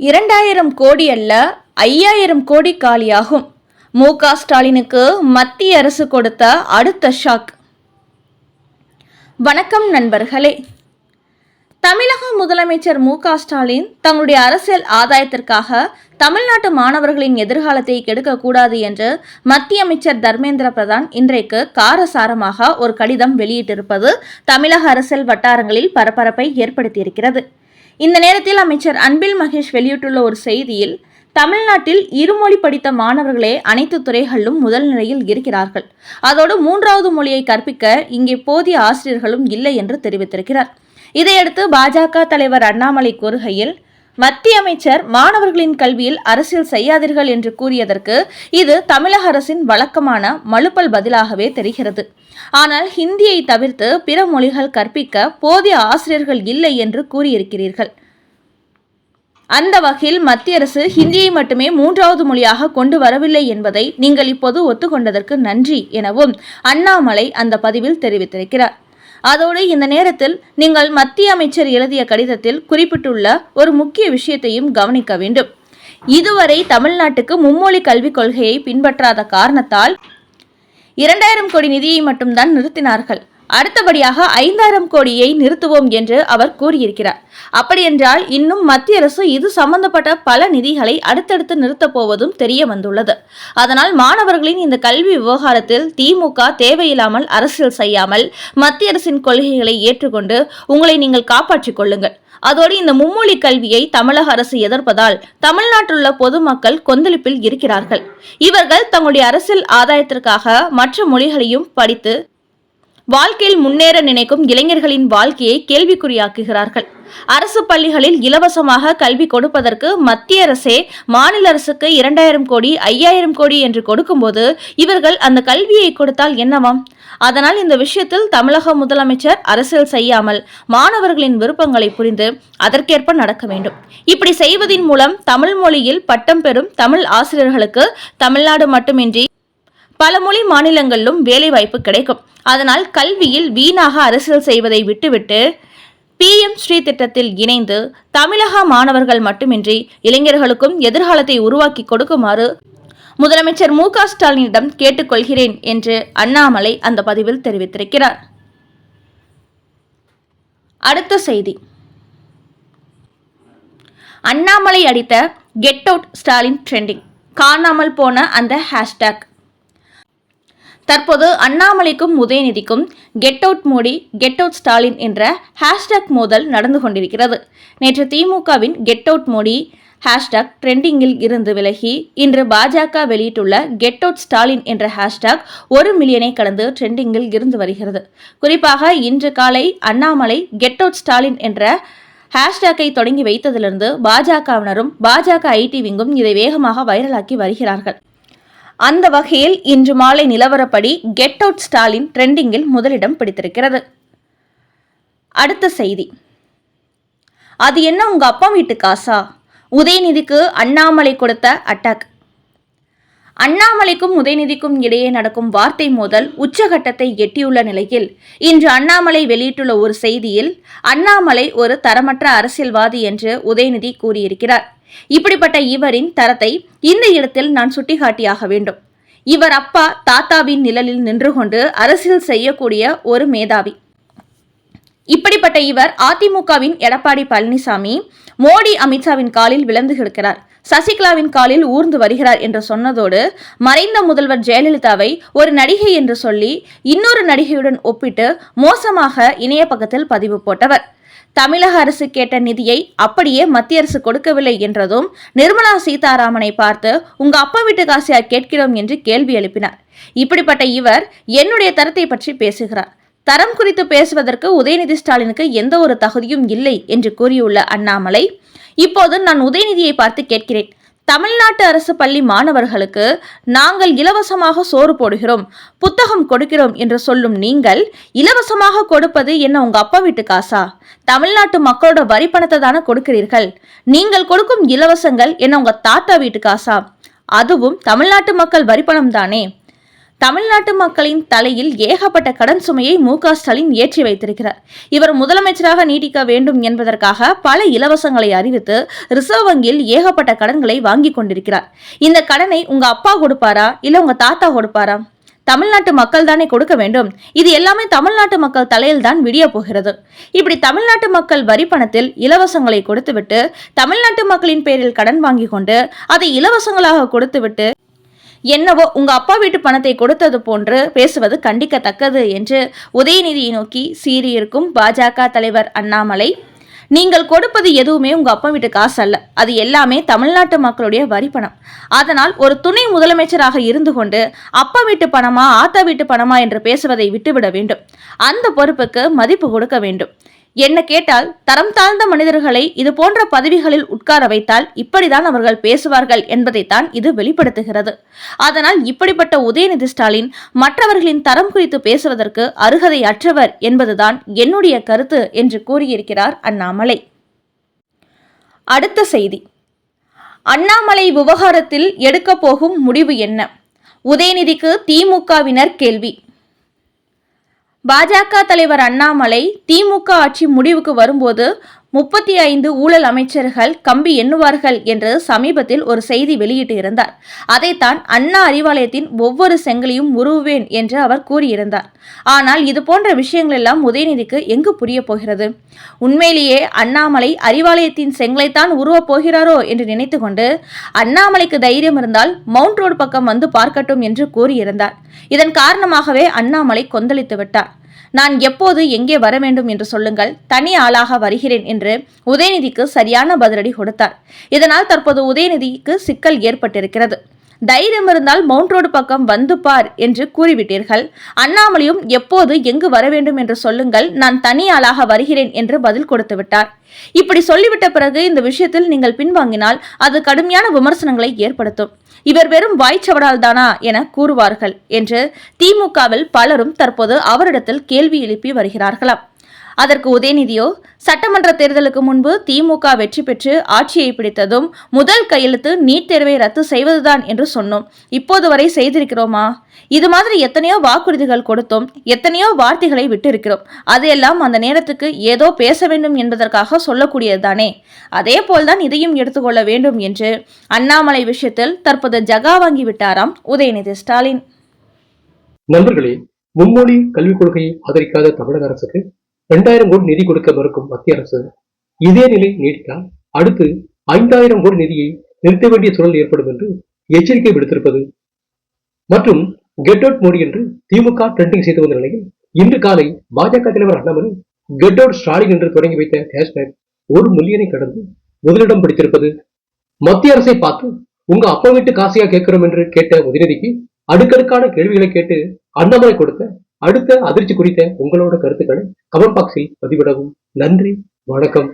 இரண்டாயிரம் கோடி அல்ல ஐயாயிரம் கோடி காலியாகும். மு. க. ஸ்டாலினுக்கு மத்திய அரசு கொடுத்த அடுத்த ஷாக். வணக்கம் நண்பர்களே. தமிழக முதலமைச்சர் மு. க. ஸ்டாலின் தங்களுடைய அரசியல் ஆதாயத்திற்காக தமிழ்நாட்டு மாணவர்களின் எதிர்காலத்தை கெடுக்கக்கூடாது என்று மத்திய அமைச்சர் தர்மேந்திர பிரதான் இன்றைக்கு காரசாரமாக ஒரு கடிதம் வெளியிட்டிருப்பது தமிழக அரசியல் வட்டாரங்களில் பரபரப்பை ஏற்படுத்தியிருக்கிறது. இந்த நேரத்தில் அமைச்சர் அன்பில் மகேஷ் வெளியிட்டுள்ள ஒரு செய்தியில் தமிழ்நாட்டில் இருமொழி படித்த மாணவர்களே அனைத்து துறைகளிலும் முதல் நிலையில் இருக்கிறார்கள். அதோடு மூன்றாவது மொழியை கற்பிக்க இங்கே போதிய ஆசிரியர்களும் இல்லை என்று தெரிவித்திருக்கிறார். இதையடுத்து பாஜக தலைவர் அண்ணாமலை கூறுகையில் மத்திய அமைச்சர் மாணவர்களின் கல்வியில் அரசியல் செய்யாதீர்கள் என்று கூறியதற்கு இது தமிழக அரசின் வழக்கமான மழுப்பல் பதிலாகவே தெரிகிறது. ஆனால் ஹிந்தியை தவிர்த்து பிற மொழிகள் கற்பிக்க போதிய ஆசிரியர்கள் இல்லை என்று கூறியிருக்கிறீர்கள். அந்த வகையில் மத்திய அரசு ஹிந்தியை மட்டுமே மூன்றாவது மொழியாக கொண்டு வரவில்லை என்பதை நீங்கள் இப்போது ஒத்துக்கொண்டதற்கு நன்றி எனவும் அண்ணாமலை அந்த பதிவில் தெரிவித்திருக்கிறார். அதோடு இந்த நேரத்தில் நீங்கள் மத்திய அமைச்சர் எழுதிய கடிதத்தில் குறிப்பிட்டுள்ள ஒரு முக்கிய விஷயத்தையும் கவனிக்க வேண்டும். இதுவரை தமிழ்நாட்டுக்கு மும்மொழி கல்விக் கொள்கையை பின்பற்றாத காரணத்தால் இரண்டாயிரம் கோடி நிதியை மட்டும்தான் நிறுத்தினார்கள். அடுத்தபடியாக ஐந்தாயிரம் கோடியை நிறுத்துவோம் என்று அவர் கூறியிருக்கிறார். அப்படியென்றால் இன்னும் மத்திய அரசு இது சம்பந்தப்பட்ட பல நிதிகளை அடுத்தடுத்து நிறுத்தப் போவதும் தெரிய வந்துள்ளது. அதனால் மாணவர்களின் இந்த கல்வி விவகாரத்தில் திமுக தேவையில்லாமல் அரசியல் செய்யாமல் மத்திய அரசின் கொள்கைகளை ஏற்றுக்கொண்டு உங்களை நீங்கள் காப்பாற்றிக் கொள்ளுங்கள். அதோடு இந்த மும்மொழி கல்வியை தமிழக அரசு எதிர்ப்பதால் தமிழ்நாட்டில் உள்ள பொதுமக்கள் கொந்தளிப்பில் இருக்கிறார்கள். இவர்கள் தங்களுடைய அரசியல் ஆதாயத்திற்காக மற்ற மொழிகளையும் படித்து வாழ்க்கையில் முன்னேற நினைக்கும் இளைஞர்களின் வாழ்க்கையை கேள்விக்குறியாக்குகிறார்கள். அரசு பள்ளிகளில் இலவசமாக கல்வி கொடுப்பதற்கு மத்திய அரசே மாநில அரசுக்கு இரண்டாயிரம் கோடி ஐயாயிரம் கோடி என்று கொடுக்கும்போது இவர்கள் அந்த கல்வியை கொடுத்தால் என்னவாம்? அதனால் இந்த விஷயத்தில் தமிழக முதலமைச்சர் அரசியல் செய்யாமல் மாணவர்களின் விருப்பங்களை புரிந்து அதற்கேற்ப நடக்க வேண்டும். இப்படி செய்வதின் மூலம் தமிழ் மொழியில் பட்டம் பெறும் தமிழ் ஆசிரியர்களுக்கு தமிழ்நாடு மட்டுமின்றி பல மொழி மாநிலங்களிலும் வேலைவாய்ப்பு கிடைக்கும். அதனால் கல்வியில் வீணாக அரசியல் செய்வதை விட்டுவிட்டு பிஎம் ஸ்ரீ திட்டத்தில் இணைந்து தமிழக மாணவர்கள் மட்டுமின்றி இளைஞர்களுக்கும் எதிர்காலத்தை உருவாக்கி கொடுக்குமாறு முதலமைச்சர் மு. க. ஸ்டாலினிடம் கேட்டுக்கொள்கிறேன் என்று அண்ணாமலை அந்த பதிவில் தெரிவித்திருக்கிறார். அடுத்த செய்தி. அண்ணாமலை அடித்த கெட் அவுட் ஸ்டாலின் ட்ரெண்டிங். காணாமல் போன அந்த ஹேஷ்டேக். தற்போது அண்ணாமலைக்கும் உதயநிதிக்கும் get out Modi get out Stalin என்ற ஹேஷ்டேக் மோதல் நடந்து கொண்டிருக்கிறது. நேற்று திமுகவின் கெட் அவுட் மோடி ஹேஷ்டாக் ட்ரெண்டிங்கில் இருந்து விலகி இன்று பாஜக வெளியிட்டுள்ள கெட் அவுட் ஸ்டாலின் என்ற ஹேஷ்டாக் ஒரு மில்லியனை கடந்து ட்ரெண்டிங்கில் இருந்து வருகிறது. குறிப்பாக இன்று காலை அண்ணாமலை கெட் அவுட் ஸ்டாலின் என்ற ஹேஷ்டேக்கை தொடங்கி வைத்ததிலிருந்து பாஜகவினரும் பாஜக ஐடி விங்கும் இதை வேகமாக வைரலாக்கி வருகிறார்கள். அந்த வகையில் இன்று மாலை நிலவரப்படி கெட் அவுட் ஸ்டாலின் ட்ரெண்டிங்கில் முதலிடம் பிடித்திருக்கிறது. அடுத்த செய்தி. அது என்ன உங்க அப்பா வீட்டு காசா? உதயநிதிக்கு அண்ணாமலை கொடுத்த அட்டாக் அண்ணாமலைக்கும் உதயநிதிக்கும் இடையே நடக்கும் வார்த்தை மோதல் உச்சகட்டத்தை எட்டியுள்ள நிலையில் இன்று அண்ணாமலை வெளியிட்டுள்ள ஒரு செய்தியில் அண்ணாமலை ஒரு தரமற்ற அரசியல்வாதி என்று உதயநிதி கூறியிருக்கிறார். இப்படிப்பட்ட இவரின் தரத்தை இந்த இடத்தில் நான் சுட்டிக்காட்டியாக வேண்டும். இவர் அப்பா தாத்தாவின் நிழலில் நின்று கொண்டு அரசியல் செய்யக்கூடிய ஒரு மேதாவி. இப்படிப்பட்ட இவர் அதிமுகவின் எடப்பாடி பழனிசாமி மோடி அமித்ஷாவின் காலில் விழுந்து கிடக்கிறார். சசிகலாவின் காலில் ஊர்ந்து வருகிறார் என்று சொன்னதோடு மறைந்த முதல்வர் ஜெயலலிதாவை ஒரு நடிகை என்று சொல்லி இன்னொரு நடிகையுடன் ஒப்பிட்டு மோசமாக இணைய பக்கத்தில் பதிவு போட்டவர். தமிழக அரசு கேட்ட நிதியை அப்படியே மத்திய அரசு கொடுக்கவில்லை என்றதும் நிர்மலா சீதாராமனை பார்த்து உங்க அப்பா வீட்டு காசியா கேட்கிறோம்? என்று கேள்வி எழுப்பினார். இப்படிப்பட்ட இவர் என்னுடைய தரத்தை பற்றி பேசுகிறார். தரம் குறித்து பேசுவதற்கு உதயநிதி ஸ்டாலினுக்கு எந்த ஒரு தகுதியும் இல்லை என்று கூறியுள்ள அண்ணாமலை இப்போது நான் உதயநிதியை பார்த்து கேட்கிறேன். தமிழ்நாட்டு அரசு பள்ளி மாணவர்களுக்கு நாங்கள் இலவசமாக சோறு போடுகிறோம் புத்தகம் கொடுக்கிறோம் என்று சொல்லும் நீங்கள் இலவசமாக கொடுப்பது என்ன உங்க அப்பா வீட்டு காசா? தமிழ்நாட்டு மக்களோட வரி பணத்தை தானே கொடுக்கிறீர்கள். நீங்கள் கொடுக்கும் இலவசங்கள் என்ன உங்க தாத்தா வீட்டு காசா? அதுவும் தமிழ்நாட்டு மக்கள் வரி பணம் தானே. தமிழ்நாட்டு மக்களின் தலையில் ஏகப்பட்ட கடன் சுமையை மு ஸ்டாலின் ஏற்றி வைத்திருக்கிறார். இவர் முதலமைச்சராக நீடிக்க வேண்டும் என்பதற்காக பல இலவசங்களை அறிவித்து ரிசர்வ் வங்கியில் ஏகப்பட்ட கடன்களை வாங்கி கொண்டிருக்கிறார். இந்த கடனை உங்க அப்பா கொடுப்பாரா? இல்ல உங்க தாத்தா கொடுப்பாரா? தமிழ்நாட்டு மக்கள் தானே கொடுக்க வேண்டும். இது எல்லாமே தமிழ்நாட்டு மக்கள் தலையில் தான் விடிய போகிறது. இப்படி தமிழ்நாட்டு மக்கள் வரி பணத்தில் இலவசங்களை கொடுத்துவிட்டு தமிழ்நாட்டு மக்களின் பேரில் கடன் வாங்கி கொண்டு அதை இலவசங்களாக கொடுத்துவிட்டு என்னவோ உங்க அப்பா வீட்டு பணத்தை கொடுத்தது போன்று பேசுவது கண்டிக்கத்தக்கது என்று உதயநிதியை நோக்கி சீறியிருக்கும் பாஜக தலைவர் அண்ணாமலை நீங்கள் கொடுப்பது எதுவுமே உங்க அப்பா வீட்டு காசு அல்ல அது எல்லாமே தமிழ்நாட்டு மக்களுடைய வரி பணம். அதனால் ஒரு துணை முதலமைச்சராக இருந்து கொண்டு அப்பா வீட்டு பணமா ஆத்தா வீட்டு பணமா என்று பேசுவதை விட்டுவிட வேண்டும். அந்த பொறுப்புக்கு மதிப்பு கொடுக்க வேண்டும். என்ன கேட்டால் தரம் தாழ்ந்த மனிதர்களை இது போன்ற பதவிகளில் உட்கார வைத்தால் இப்படிதான் அவர்கள் பேசுவார்கள் என்பதைத்தான் இது வெளிப்படுத்துகிறது. அதனால் இப்படிப்பட்ட உதயநிதி ஸ்டாலின் மற்றவர்களின் தரம் குறித்து பேசுவதற்கு அருகதை அற்றவர் என்பதுதான் என்னுடைய கருத்து என்று கூறியிருக்கிறார் அண்ணாமலை. அடுத்த செய்தி. அண்ணாமலை விவகாரத்தில் எடுக்கப் போகும் முடிவு என்ன? உதயநிதிக்கு திமுகவினர் கேள்வி. பாஜக தலைவர் அண்ணாமலை திமுக ஆட்சி முடிவுக்கு வரும்போது முப்பத்தி ஐந்து ஊழல் அமைச்சர்கள் கம்பி எண்ணுவார்கள் என்று சமீபத்தில் ஒரு செய்தி வெளியிட்டு இருந்தார் அதைத்தான் அண்ணா அறிவாலயத்தின் ஒவ்வொரு செங்கலையும் உருவுவேன் என்று அவர் கூறியிருந்தார். ஆனால் இது போன்ற விஷயங்கள் எல்லாம் உதயநிதிக்கு எங்கு புரிய போகிறது? உண்மையிலேயே அண்ணாமலை அறிவாலயத்தின் செங்கலைத்தான் உருவப் போகிறாரோ என்று நினைத்து கொண்டு அண்ணாமலைக்கு தைரியம் இருந்தால் மவுண்ட் ரோடு பக்கம் வந்து பார்க்கட்டும் என்று கூறியிருந்தார். இதன் காரணமாகவே அண்ணாமலை கொந்தளித்து விட்டார். நான் எப்போது எங்கே வர வேண்டும் என்று சொல்லுங்கள் தனி ஆளாக வருகிறேன் என்று உதயநிதிக்கு சரியான பதிலடி கொடுத்தார். இதனால் தற்போது உதயநிதிக்கு சிக்கல் ஏற்பட்டிருக்கிறது. தைரியம் இருந்தால் மவுண்ட் ரோடு பக்கம் வந்து பார் என்று கூறிவிட்டீர்கள். அண்ணாமலையும் எப்போது எங்கு வர வேண்டும் என்று சொல்லுங்கள் நான் தனி ஆளாக வருகிறேன் என்று பதில் கொடுத்து விட்டார். இப்படி சொல்லிவிட்ட பிறகு இந்த விஷயத்தில் நீங்கள் பின்வாங்கினால் அது கடுமையான விமர்சனங்களை ஏற்படுத்தும். இவர் வெறும் வாய்ச்சவடால் தானா என கூறுவார்கள் என்று திமுகவில் பலரும் தற்போது அவரிடத்தில் கேள்வி எழுப்பி வருகிறார்களாம். அதற்கு உதயநிதியோ சட்டமன்ற தேர்தலுக்கு முன்பு திமுக வெற்றி பெற்று ஆட்சியை பிடித்ததும் முதல் கையெழுத்து நீட் தேர்வை ரத்து செய்வதுதான் என்று சொன்னோம். இப்போது வரை செய்திருக்கிறோமா? இது மாதிரி எத்தனையோ வாக்குறுதிகள் கொடுத்தோம் எத்தனையோ வார்த்தைகளை விட்டிருக்கிறோம். அதையெல்லாம் அந்த நேரத்துக்கு ஏதோ பேச வேண்டும் என்பதற்காக சொல்லக்கூடியதுதானே. அதே போல்தான் இதையும் எடுத்துக்கொள்ள வேண்டும் என்று அண்ணாமலை விஷயத்தில் தற்போது ஜகா வாங்கி விட்டாராம் உதயநிதி ஸ்டாலின். நண்பர்களே மும்மொழி கல்விக் கொள்கையை ஆதரிக்காத தமிழக அரசுக்கு இரண்டாயிரம் கோடி நிதி கொடுக்க மறுக்கும் மத்திய அரசு. இதே நிலை நீடித்தால் அடுத்து ஐந்தாயிரம் கோடி நிதியை நிறுத்த வேண்டிய சூழல் ஏற்படும் என்று எச்சரிக்கை விடுத்திருப்பது. மற்றும் கெட் அவுட் மோடி என்று திமுக ட்ரெண்டிங் செய்து வந்த நிலையில் இன்று காலை பாஜக தலைவர் அண்ணாமலை கெட் அவுட் ஸ்டாலின் என்று தொடங்கி வைத்த கேஷ்பேக் ஒரு மில்லியனை கடந்து முதலிடம் பிடித்திருப்பது. மத்திய அரசை பார்த்து உங்க அப்பா வீட்டு காசியா கேட்கிறோம் என்று கேட்ட உதயநிதிக்கு அடுக்கடுக்கான கேள்விகளை கேட்டு அண்ணாமலை கொடுத்த அடுத்த அதிர்ச்சி குறித்த உங்களோட கருத்துக்களை கமெண்ட் பாக்ஸில் பதிவிடவும். நன்றி வணக்கம்.